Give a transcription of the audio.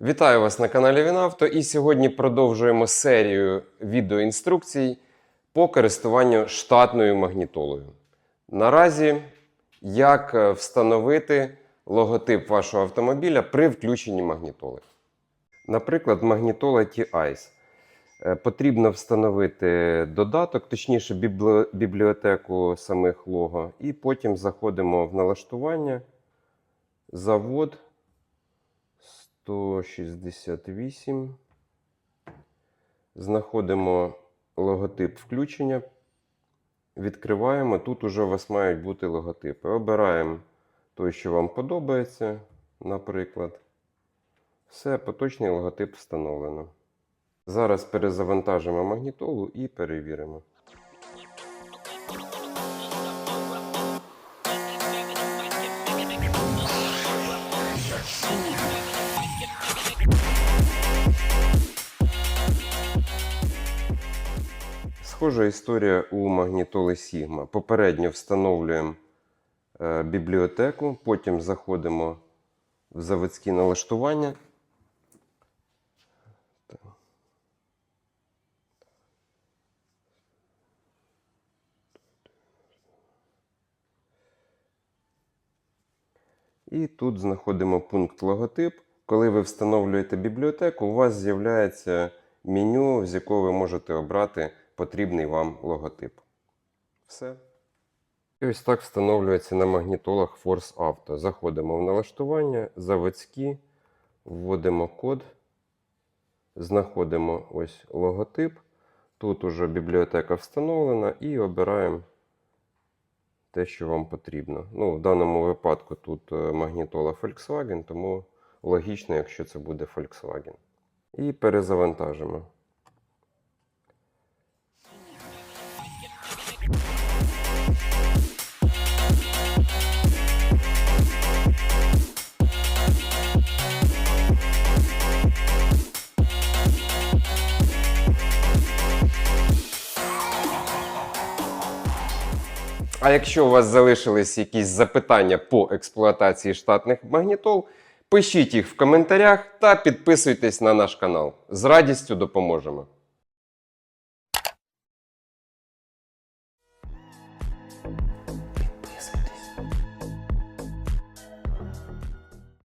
Вітаю вас на каналі Вінавто і сьогодні продовжуємо серію відеоінструкцій по користуванню штатною магнітолою. Наразі, як е, встановити логотип вашого автомобіля при включенні магнітоли. Наприклад, магнітола T-Ice. Е, Потрібно встановити додаток, точніше бібліотеку самих лого, і потім заходимо в налаштування, завод 168. Знаходимо логотип включення, відкриваємо. Тут уже у вас мають бути логотипи. Обираємо той, що вам подобається, наприклад. Все, поточний логотип встановлено. Зараз перезавантажимо магнітолу і перевіримо. Схожа історія у магнітоли Sigma. Попередньо встановлюємо е, бібліотеку, потім заходимо в заводські налаштування. І тут знаходимо пункт логотип. Коли ви встановлюєте бібліотеку, у вас з'являється меню, з якого ви можете обрати потрібний вам логотип. Все. І ось так встановлюється на магнітолах Force Auto. Заходимо в налаштування, заводські, вводимо код, знаходимо ось логотип. Тут уже бібліотека встановлена і обираємо те, що вам потрібно. Ну, в даному випадку тут е, магнітола Volkswagen, тому логічно, якщо це буде Volkswagen. І перезавантажимо. А якщо у вас залишились якісь запитання по експлуатації штатних магнітол, пишіть їх в коментарях та підписуйтесь на наш канал. З радістю допоможемо.